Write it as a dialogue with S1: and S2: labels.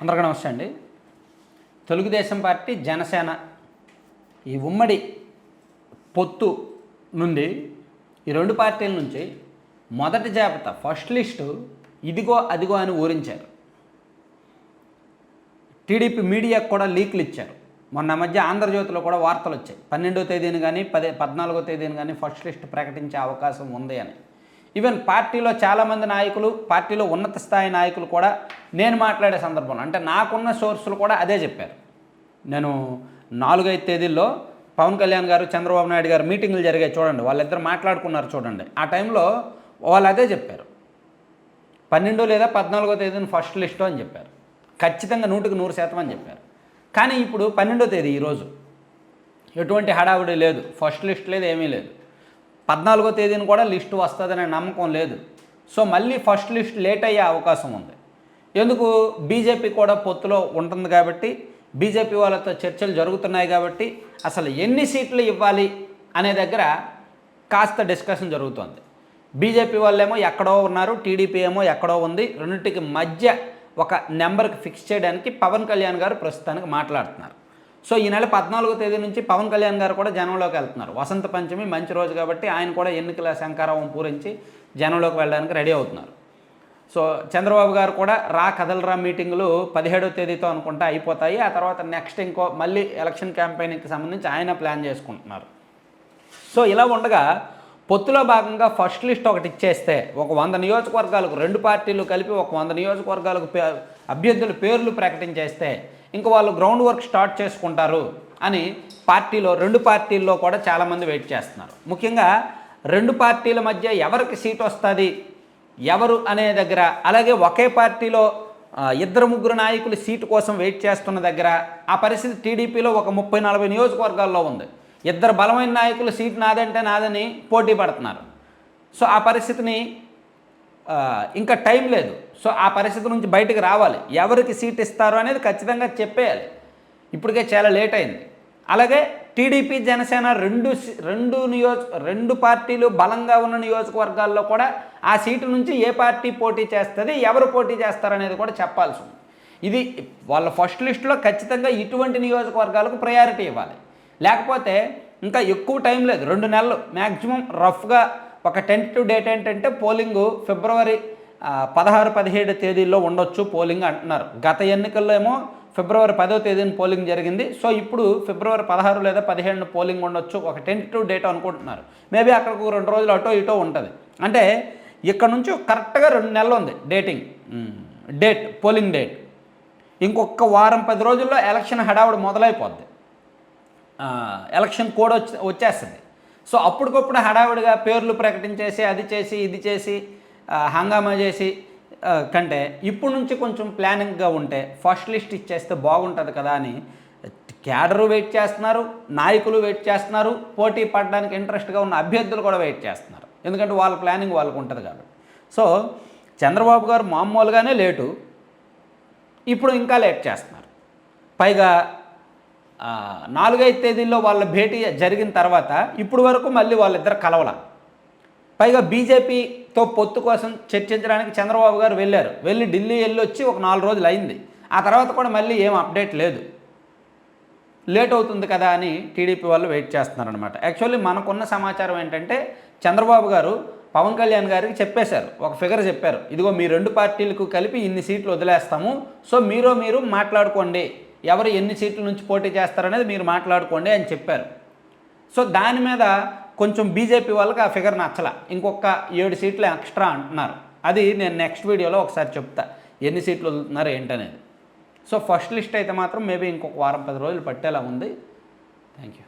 S1: అందరికీ నమస్తే అండి. తెలుగుదేశం పార్టీ జనసేన ఈ ఉమ్మడి పొత్తు నుండి ఈ రెండు పార్టీల నుంచి మొదటి జాబితా ఫస్ట్ లిస్టు ఇదిగో అదిగో అని ఊరించారు. టీడీపీ మీడియాకు కూడా లీక్లు ఇచ్చారు. మొన్న మధ్య ఆంధ్రజ్యోతిలో కూడా వార్తలు వచ్చాయి. పన్నెండో తేదీని కానీ పదే పద్నాలుగో తేదీని కానీ ఫస్ట్ లిస్ట్ ప్రకటించే అవకాశం ఉంది అని. ఈవెన్ పార్టీలో చాలామంది నాయకులు పార్టీలో ఉన్నత స్థాయి నాయకులు కూడా నేను మాట్లాడే సందర్భంలో అంటే నాకున్న సోర్సులు కూడా అదే చెప్పారు. నేను నాలుగైదు తేదీల్లో పవన్ కళ్యాణ్ గారు చంద్రబాబు నాయుడు గారు మీటింగులు జరిగాయి చూడండి వాళ్ళిద్దరు మాట్లాడుకున్నారు చూడండి. ఆ టైంలో వాళ్ళు అదే చెప్పారు. పన్నెండో లేదా పద్నాలుగో తేదీని ఫస్ట్ లిస్టు అని చెప్పారు. ఖచ్చితంగా నూటికి నూరు శాతం అని చెప్పారు. కానీ ఇప్పుడు పన్నెండో తేదీ ఈరోజు. ఎటువంటి హడావుడి లేదు. ఫస్ట్ లిస్ట్ లేదు ఏమీ లేదు. పద్నాలుగో తేదీన కూడా లిస్టు వస్తుందనే నమ్మకం లేదు. సో మళ్ళీ ఫస్ట్ లిస్ట్ లేట్ అయ్యే అవకాశం ఉంది. ఎందుకు? బీజేపీ కూడా పొత్తులో ఉంటుంది కాబట్టి బీజేపీ వాళ్ళతో చర్చలు జరుగుతున్నాయి కాబట్టి అసలు ఎన్ని సీట్లు ఇవ్వాలి అనే దగ్గర కాస్త డిస్కషన్ జరుగుతోంది. బీజేపీ వాళ్ళేమో ఎక్కడో ఉన్నారు టీడీపీ ఏమో ఎక్కడో ఉంది రెండింటికి మధ్య ఒక నెంబర్కి ఫిక్స్ చేయడానికి పవన్ కళ్యాణ్ గారు ప్రస్తుతానికి మాట్లాడుతున్నారు. సో ఈ నెల పద్నాలుగో తేదీ నుంచి పవన్ కళ్యాణ్ గారు కూడా జనంలోకి వెళ్తున్నారు. వసంత పంచమి మంచి రోజు కాబట్టి ఆయన కూడా ఎన్నికల శంకారావం పూరించి జనంలోకి వెళ్ళడానికి రెడీ అవుతున్నారు. సో చంద్రబాబు గారు కూడా రా కదలరా మీటింగులు పదిహేడో తేదీతో అనుకుంటా అయిపోతాయి. ఆ తర్వాత నెక్స్ట్ ఇంకో మళ్ళీ ఎలక్షన్ క్యాంపెయిన్కి సంబంధించి ఆయన ప్లాన్ చేసుకుంటున్నారు. సో ఇలా ఉండగా పొత్తులో భాగంగా ఫస్ట్ లిస్ట్ ఒకటి ఇచ్చేస్తే ఒక వంద నియోజకవర్గాలకు రెండు పార్టీలు కలిపి ఒక వంద నియోజకవర్గాలకు పే అభ్యర్థుల పేర్లు ప్రకటించేస్తే ఇంక వాళ్ళు గ్రౌండ్ వర్క్ స్టార్ట్ చేసుకుంటారు అని పార్టీలో రెండు పార్టీల్లో కూడా చాలామంది వెయిట్ చేస్తున్నారు. ముఖ్యంగా రెండు పార్టీల మధ్య ఎవరికి సీట్ వస్తుంది ఎవరు అనే దగ్గర అలాగే ఒకే పార్టీలో ఇద్దరు ముగ్గురు నాయకులు సీటు కోసం వెయిట్ చేస్తున్న దగ్గర ఆ పరిస్థితి టీడీపీలో ఒక ముప్పై నలభై నియోజకవర్గాల్లో ఉంది. ఇద్దరు బలమైన నాయకులు సీట్ నాదంటే నాదని పోటీ పడుతున్నారు. సో ఆ పరిస్థితిని ఇంకా టైం లేదు. సో ఆ పరిస్థితి నుంచి బయటకు రావాలి. ఎవరికి సీట్ ఇస్తారు అనేది ఖచ్చితంగా చెప్పేయాలి. ఇప్పటికే చాలా లేట్ అయింది. అలాగే టీడీపీ జనసేన రెండు రెండు నియోజ రెండు పార్టీలు బలంగా ఉన్న నియోజకవర్గాల్లో కూడా ఆ సీటు నుంచి ఏ పార్టీ పోటీ చేస్తుంది ఎవరు పోటీ చేస్తారనేది కూడా చెప్పాల్సి ఉంది. ఇది వాళ్ళ ఫస్ట్ లిస్టులో ఖచ్చితంగా ఇటువంటి నియోజకవర్గాలకు ప్రయారిటీ ఇవ్వాలి. లేకపోతే ఇంకా ఎక్కువ టైం లేదు. రెండు నెలలు మ్యాక్సిమం రఫ్గా ఒక టెంటెటివ్ డేట్ ఏంటంటే పోలింగ్ ఫిబ్రవరి పదహారు పదిహేడు తేదీల్లో ఉండొచ్చు పోలింగ్ అంటున్నారు. గత ఎన్నికల్లో ఏమో ఫిబ్రవరి పదో తేదీన పోలింగ్ జరిగింది. సో ఇప్పుడు ఫిబ్రవరి పదహారు లేదా పదిహేడున పోలింగ్ ఉండొచ్చు ఒక టెంటెటివ్ డేట్ అనుకుంటున్నారు. మేబీ అక్కడికి రెండు రోజులు అటో ఇటో ఉంటుంది. అంటే ఇక్కడ నుంచి కరెక్ట్గా రెండు నెలలు ఉంది డేటింగ్. Date polling date. ఇంకొక వారం పది రోజుల్లో ఎలక్షన్ హడావుడి మొదలైపోద్ది. ఎలక్షన్ కోడ్ వచ్చి వచ్చేస్తుంది. సో అప్పటికప్పుడు హడావిడిగా పేర్లు ప్రకటించేసి అది చేసి ఇది చేసి హంగామా చేసి కంటే ఇప్పుడు నుంచి కొంచెం ప్లానింగ్గా ఉంటే ఫస్ట్ లిస్ట్ ఇచ్చేస్తే బాగుంటుంది కదా అని క్యాడరు వెయిట్ చేస్తున్నారు నాయకులు వెయిట్ చేస్తున్నారు పోటీ పడడానికి ఇంట్రెస్ట్గా ఉన్న అభ్యర్థులు కూడా వెయిట్ చేస్తున్నారు. ఎందుకంటే వాళ్ళ ప్లానింగ్ వాళ్ళకు ఉంటుంది కాబట్టి. సో చంద్రబాబు గారు మామూలుగానే లేటు ఇప్పుడు ఇంకా లేట్ చేస్తున్నారు. పైగా నాలుగైదు తేదీల్లో వాళ్ళ భేటీ జరిగిన తర్వాత ఇప్పుడు వరకు మళ్ళీ వాళ్ళిద్దరు కలవల. పైగా బీజేపీతో పొత్తు కోసం చర్చించడానికి చంద్రబాబు గారు వెళ్ళారు. వెళ్ళి ఢిల్లీ వెళ్ళి వచ్చి ఒక నాలుగు రోజులు అయింది. ఆ తర్వాత కూడా మళ్ళీ ఏం అప్డేట్ లేదు. లేట్ అవుతుంది కదా అని టీడీపీ వాళ్ళు వెయిట్ చేస్తున్నారనమాట యాక్చువల్లీ మనకున్న సమాచారం ఏంటంటే చంద్రబాబు గారు పవన్ కళ్యాణ్ గారికి చెప్పేశారు. ఒక ఫిగర్ చెప్పారు. ఇదిగో మీ రెండు పార్టీలకు కలిపి ఇన్ని సీట్లు వదిలేస్తాము. సో మీరు మీరు మాట్లాడుకోండి. ఎవరు ఎన్ని సీట్ల నుంచి పోటీ చేస్తారనేది మీరు మాట్లాడుకోండి అని చెప్పారు. సో దాని మీద కొంచెం బీజేపీ వాళ్ళకి ఆ ఫిగర్ నచ్చల. ఇంకొక ఏడు సీట్లు ఎక్స్ట్రా అంటున్నారు. అది నేను నెక్స్ట్ వీడియోలో ఒకసారి చెప్తా. ఎన్ని సీట్లు వదులుతున్నారు ఏంటనేది. సో ఫస్ట్ లిస్ట్ అయితే మాత్రం మేబీ ఇంకొక వారం పది రోజులు పట్టేలా ఉంది. Thank you